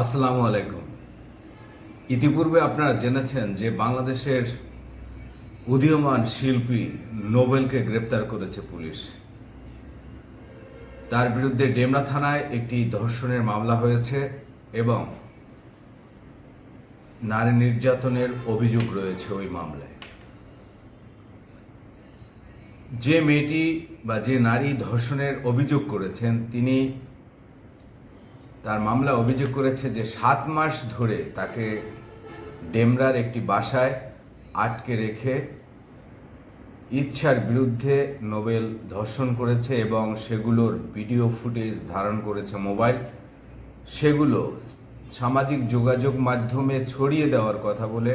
আসসালামু আলাইকুম। ইতিপূর্বে আপনারা জেনেছেন যে বাংলাদেশের উদীয়মান শিল্পী নোবেলকে গ্রেপ্তার করেছে পুলিশ। তার বিরুদ্ধে ডেমরা থানায় একটি ধর্ষণের মামলা হয়েছে এবং নারী নির্যাতনের অভিযোগ রয়েছে ওই মামলায়। যে মেয়েটি বা যে নারী ধর্ষণের অভিযোগ করেছেন, তিনি তার মামলা অভিযোগ করেছে যে সাত মাস ধরে তাকে ডেমরার একটি বাসায় আটকে রেখে ইচ্ছার বিরুদ্ধে নোবেল ধর্ষণ করেছে এবং সেগুলোর ভিডিও ফুটেজ ধারণ করেছে মোবাইল। সেগুলো সামাজিক যোগাযোগ মাধ্যমে ছড়িয়ে দেওয়ার কথা বলে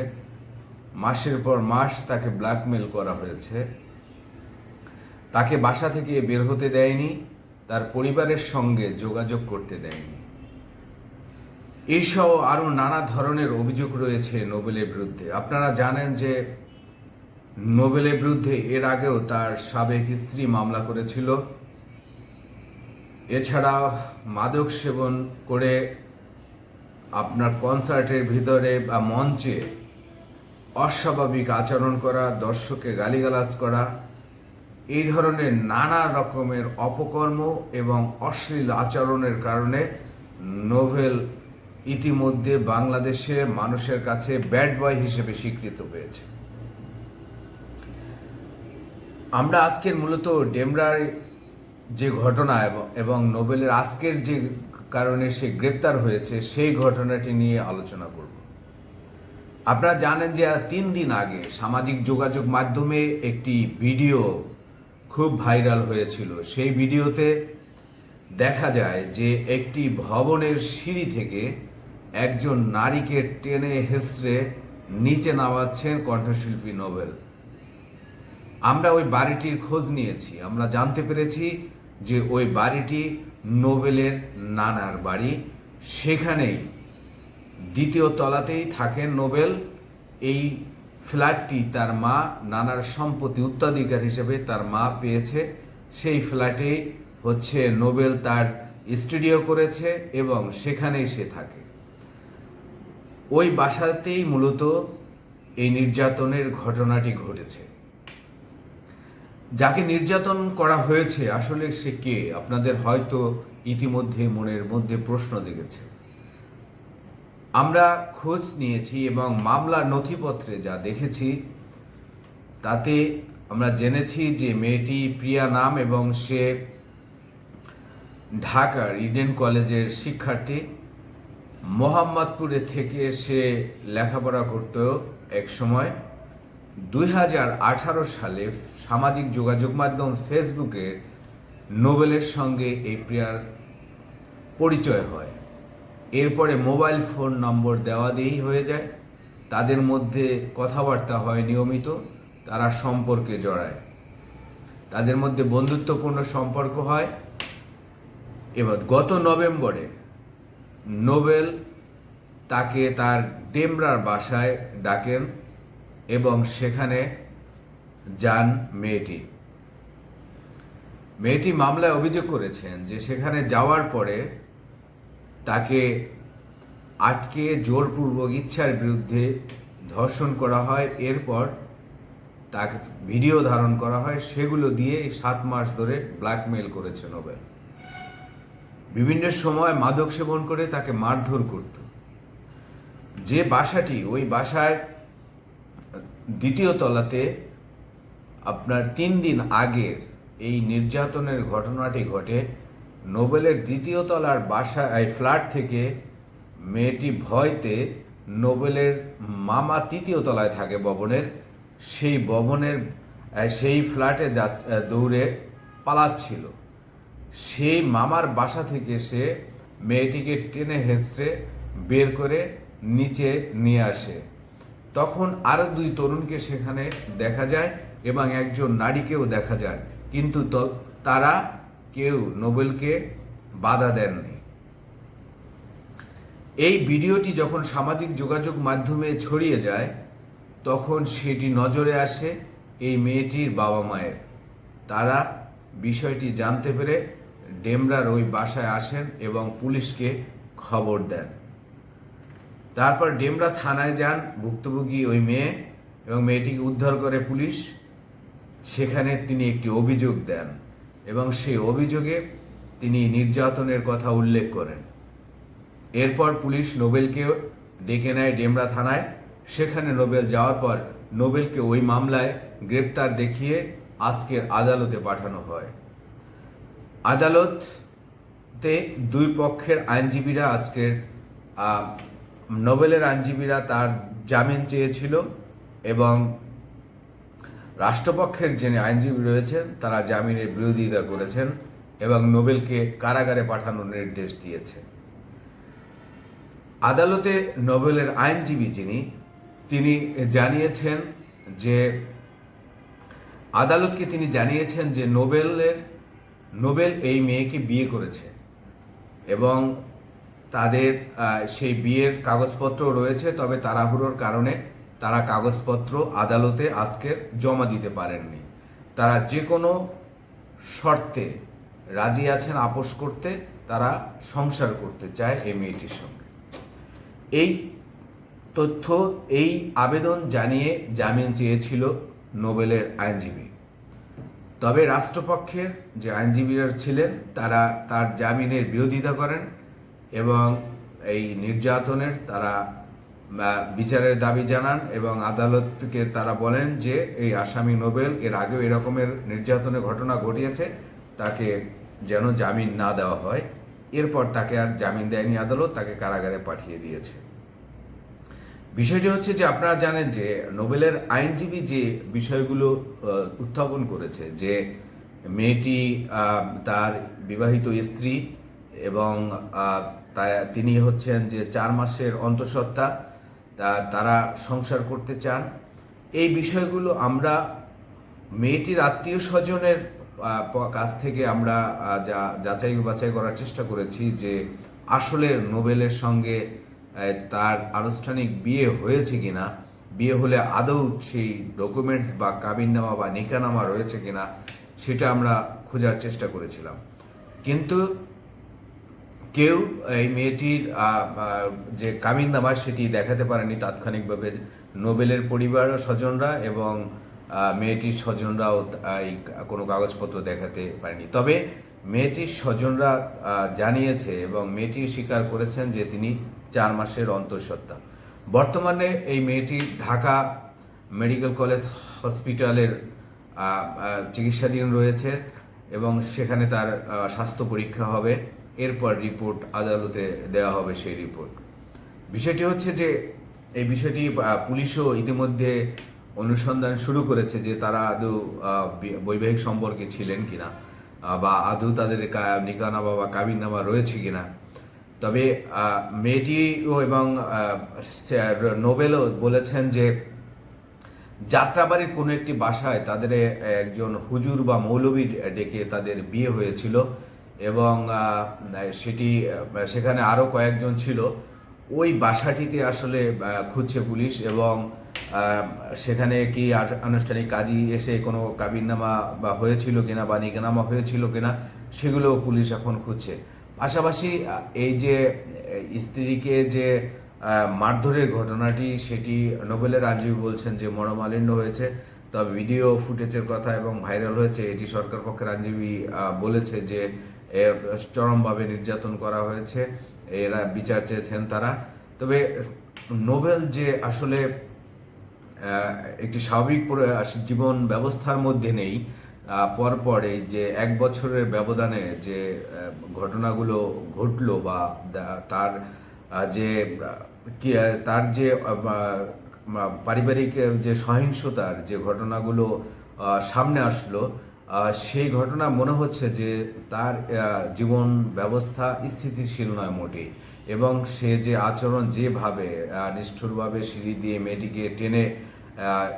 মাসের পর মাস তাকে ব্ল্যাকমেল করা হয়েছে। তাকে বাসা থেকে বের হতে দেয়নি, তার পরিবারের সঙ্গে যোগাযোগ করতে দেয়নি। এইসব আরও নানা ধরনের অভিযোগ রয়েছে নোবেলের বিরুদ্ধে। আপনারা জানেন যে নোবেলের বিরুদ্ধে এর আগেও তার সাবেক স্ত্রী মামলা করেছিল। এছাড়া মাদক সেবন করে আপনার কনসার্টের ভিতরে বা মঞ্চে অস্বাভাবিক আচরণ করা, দর্শককে গালিগালাজ করা, এই ধরনের নানা রকমের অপকর্ম এবং অশ্লীল আচরণের কারণে নোভেল ইতিমধ্যে বাংলাদেশে মানুষের কাছে ব্যাড বয় হিসেবে স্বীকৃত হয়েছে আমরা আজকের মূলত ডেমরার যে ঘটনা এবং- নোবেলের আজকের যে কারণে সে গ্রেপ্তার হয়েছে, সেই ঘটনাটি নিয়ে আলোচনা করব। আপনারা জানেন যে তিন দিন আগে সামাজিক যোগাযোগ মাধ্যমে একটি ভিডিও খুব ভাইরাল হয়েছিল। সেই ভিডিওতে দেখা যায় যে একটি ভবনের সিঁড়ি থেকে একজন নারীকে টেনে হেসড়ে নিচে নামাচ্ছেন কণ্ঠশিল্পী নোবেল। আমরা ওই বাড়িটির খোঁজ নিয়েছি। আমরা জানতে পেরেছি যে ওই বাড়িটি নোবেলের নানার বাড়ি। সেখানেই দ্বিতীয় তলাতেই থাকেন নোবেল। এই ফ্ল্যাটটি তার মা, নানার সম্পত্তি উত্তরাধিকার হিসেবে তার মা পেয়েছে। সেই ফ্ল্যাটেই হচ্ছে নোবেল তার স্টুডিও করেছে এবং সেখানেই সে থাকে। ওই বাসাতেই মূলত এই নির্যাতনের ঘটনাটি ঘটেছে। যাকে নির্যাতন করা হয়েছে, আসলে সে কে? আপনাদের হয়তো ইতিমধ্যে মনের মধ্যে প্রশ্ন জেগেছে। আমরা খোঁজ নিয়েছি এবং মামলার নথিপত্রে যা দেখেছি, তাতে আমরা জেনেছি যে মেয়েটি প্রিয়া নাম এবং সে ঢাকার ইডেন কলেজের শিক্ষার্থী। মোহাম্মদপুরে থেকে সে লেখাপড়া করত এক সময়। দুই হাজার আঠারো সালে সামাজিক যোগাযোগ মাধ্যম ফেসবুকে নোবেলের সঙ্গে এই প্রিয়ার পরিচয় হয়। এরপরে মোবাইল ফোন নম্বর দেওয়া দিয়েই হয়ে যায়। তাদের মধ্যে কথাবার্তা হয় নিয়মিত, তারা সম্পর্কে জড়ায়। তাদের মধ্যে বন্ধুত্বপূর্ণ সম্পর্ক হয়। এবার গত নভেম্বরে নোবেল তাকে তার ডেমরার বাসায় ডাকেন এবং সেখানে যান মেয়েটি। মেয়েটি মামলায় অভিযোগ করেছেন যে সেখানে যাওয়ার পরে তাকে আটকে জোরপূর্বক ইচ্ছার বিরুদ্ধে ধর্ষণ করা হয়, এরপর তাকে ভিডিও ধারণ করা হয়, সেগুলো দিয়ে সাত মাস ধরে ব্ল্যাকমেল করেছে নোবেল। বিভিন্ন সময় মাদক সেবন করে তাকে মারধর করত। যে বাসাটি ওই বাসায় দ্বিতীয় তলাতে আপনার তিন দিন আগের এই নির্যাতনের ঘটনাটি ঘটে নোবেলের দ্বিতীয় তলার বাসা, এই ফ্ল্যাট থেকে মেয়েটি ভয়তে নোবেলের মামা তৃতীয় তলায় থাকে ভবনের। সেই ভবনের সেই ফ্ল্যাটে যা দৌড়ে পালাচ্ছিল। সেই মামার বাসা থেকে সে মেয়েটিকে টেনে হেসড়ে বের করে নিচে নিয়ে আসে। তখন আরও দুই তরুণকে সেখানে দেখা যায় এবং একজন নারীকেও দেখা যায়। কিন্তু তারা কেউ নোবেলকে বাধা দেননি। এই ভিডিওটি যখন সামাজিক যোগাযোগ মাধ্যমে ছড়িয়ে যায়, তখন সেটি নজরে আসে এই মেয়েটির বাবা মায়ের তারা বিষয়টি জানতে পেরে ডেমরার ওই বাসায় আসেন এবং পুলিশকে খবর দেন। তারপর ডেমরা থানায় যান ভুক্তভোগী ওই মেয়ে এবং মেয়েটিকে উদ্ধার করে পুলিশ। সেখানে তিনি একটি অভিযোগ দেন এবং সেই অভিযোগে তিনি নির্যাতনের কথা উল্লেখ করেন। এরপর পুলিশ নোবেলকে ডেকে নেয় ডেমরা থানায়। সেখানে নোবেল যাওয়ার পর নোবেলকে ওই মামলায় গ্রেপ্তার দেখিয়ে আজকের আদালতে পাঠানো হয়। আদালতে দুই পক্ষের আইনজীবীরা আজকের নোবেলের আইনজীবীরা তার জামিন চেয়েছিল এবং রাষ্ট্রপক্ষের যে আইনজীবী রয়েছেন, তারা জামিনের বিরোধিতা করেছেন এবং নোবেলকে কারাগারে পাঠানোর নির্দেশ দিয়েছে আদালতে নোবেলের আইনজীবী যিনি, তিনি জানিয়েছেন যে, আদালতকে তিনি জানিয়েছেন যে নোবেলের নোবেল এই মেয়েকে বিয়ে করেছে এবং তাদের সেই বিয়ের কাগজপত্র রয়েছে, তবে তাড়াহুড়োর কারণে তারা কাগজপত্র আদালতে আজকে জমা দিতে পারেননি। তারা যে কোনো শর্তে রাজি আছেন আপোষ করতে, তারা সংসার করতে চায় এই মেয়েটির সঙ্গে। এই তথ্য, এই আবেদন জানিয়ে জামিন চেয়েছিল নোবেলের আইনজীবী। তবে রাষ্ট্রপক্ষের যে আইনজীবীরা ছিলেন, তারা তার জামিনের বিরোধিতা করেন এবং এই নির্যাতনের তারা বিচারের দাবি জানান এবং আদালতকে তারা বলেন যে এই আসামি নোবেল এর আগেও এরকমের নির্যাতনের ঘটনা ঘটিয়েছে, তাকে যেন জামিন না দেওয়া হয়। এরপর তাকে আর জামিন দেয়নি আদালত, তাকে কারাগারে পাঠিয়ে দিয়েছে। বিষয়টি হচ্ছে যে আপনারা জানেন যে নোবেলের আইনজীবী যে বিষয়গুলো উত্থাপন করেছে, যে মেয়েটি তার বিবাহিত স্ত্রী এবং তিনি হচ্ছেন যে চার মাসের অন্তঃসত্ত্বা তারা সংসার করতে চান। এই বিষয়গুলো আমরা মেয়েটির আত্মীয় স্বজনের কাছ থেকে আমরা যা যাচাই বাছাই করার চেষ্টা করেছি যে আসলে নোবেলের সঙ্গে তার আনুষ্ঠানিক বিয়ে হয়েছে কিনা? বিয়ে হলে আদৌ সেই ডকুমেন্টস বা কাবিননামা বা নিকানামা রয়েছে কিনা, সেটা আমরা খোঁজার চেষ্টা করেছিলাম। কিন্তু কেউ এই মেয়েটির যে কামিননামা সেটি দেখাতে পারেনি তাৎক্ষণিকভাবে। নোবেলের পরিবার স্বজনরা এবং মেয়েটির স্বজনরাও এই কোনো কাগজপত্র দেখাতে পারেনি। তবে মেয়েটির স্বজনরা জানিয়েছে এবং মেয়েটি স্বীকার করেছেন যে তিনি চার মাসের অন্তঃসত্ত্বা। বর্তমানে এই মেয়েটি ঢাকা মেডিকেল কলেজ হসপিটালের চিকিৎসাধীন রয়েছে এবং সেখানে তার স্বাস্থ্য পরীক্ষা হবে। এরপর রিপোর্ট আদালতে দেওয়া হবে সেই রিপোর্ট। বিষয়টি হচ্ছে যে, এই বিষয়টি পুলিশও ইতিমধ্যে অনুসন্ধান শুরু করেছে যে তারা আদৌ বৈবাহিক সম্পর্কে ছিলেন কিনা বা আদৌ তাদের নিকানামা বা কাবিননামা রয়েছে কিনা। তবে মেয়েটিও এবং নোবেলও বলেছেন যে, যাত্রাবাড়ির কোনো একটি বাসায় তাদের একজন হুজুর বা মৌলবী ডেকে তাদের বিয়ে হয়েছিল এবং সেটি সেখানে আরও কয়েকজন ছিল। ওই বাসাটিতে আসলে খুঁজছে পুলিশ এবং সেখানে কি আনুষ্ঠানিক কাজী এসে কোনো কাবিননামা বা হয়েছিল কিনা বা নিকানামা হয়েছিল কিনা সেগুলো পুলিশ এখন খুঁজছে। পাশাপাশি এই যে স্ত্রীকে যে মারধরের ঘটনাটি, সেটি নোবেলের আইনজীবী বলছেন যে মনোমালিন্য হয়েছে। তবে ভিডিও ফুটেজের কথা এবং ভাইরাল হয়েছে, এটি সরকার পক্ষের আইনজীবী বলেছে যে চরমভাবে নির্যাতন করা হয়েছে। এরা বিচার চেয়েছেন তারা। তবে নোবেল যে আসলে একটি স্বাভাবিক জীবন ব্যবস্থার মধ্যে নেই পরপর এই যে এক বছরের ব্যবধানে যে ঘটনাগুলো ঘটলো বা তার যে তার যে পারিবারিক যে সহিংসতার যে ঘটনাগুলো সামনে আসলো সেই ঘটনা মনে হচ্ছে যে তার জীবন ব্যবস্থা স্থিতিশীল নয় মোটেই। এবং সে যে আচরণ যেভাবে নিষ্ঠুরভাবে সিঁড়ি দিয়ে মেয়েটিকে টেনে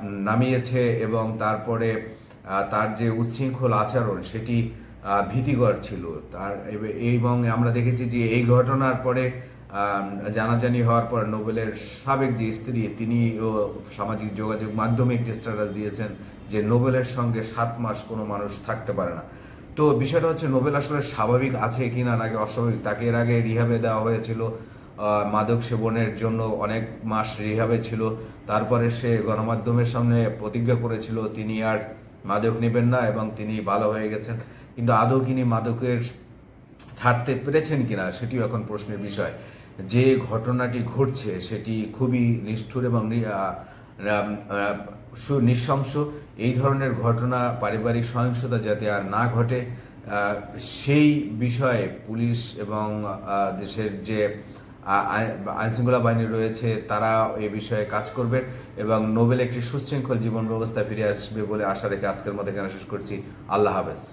নামিয়েছে এবং তারপরে তার যে উচ্ছৃঙ্খল আচরণ সেটি ভীতিকর ছিল। তার এবং আমরা দেখেছি যে এই ঘটনার পরে জানাজানি হওয়ার পর নোবেলের সাবেক যে স্ত্রী, তিনিও সামাজিক যোগাযোগ মাধ্যমে একটি স্ট্যাটাস দিয়েছেন যে নোবেলের সঙ্গে সাত মাস কোনো মানুষ থাকতে পারে না। তো বিষয়টা হচ্ছে নোবেল আসলে স্বাভাবিক আছে কি কিনা নাকি অস্বাভাবিক, তাকে এর আগে রিহাবে দেওয়া হয়েছিল। মাদক সেবনের জন্য অনেক মাস রিহাবে ছিল। তারপরে সে গণমাধ্যমের সামনে প্রতিজ্ঞা করেছিল, তিনি আর মাদক নেবেন না এবং তিনি ভালো হয়ে গেছেন। কিন্তু আদৌ তিনি মাদকের ছাড়তে পেরেছেন কিনা সেটিও এখন প্রশ্নের বিষয়। যে ঘটনাটি ঘটছে সেটি খুবই নিষ্ঠুর এবং নৃশংস। এই ধরনের ঘটনা পারিবারিক সহিংসতা যাতে আর না ঘটে সেই বিষয়ে পুলিশ এবং দেশের যে আইন শৃঙ্খলা বাহিনী রয়েছে, তারা এ বিষয়ে কাজ করবে এবং নোবেল একটি সুশৃঙ্খল জীবন ব্যবস্থা ফিরে আসবে বলে আশা রেখে আজকের মধ্যে এখানে শেষ করছি। আল্লাহ হাফেজ।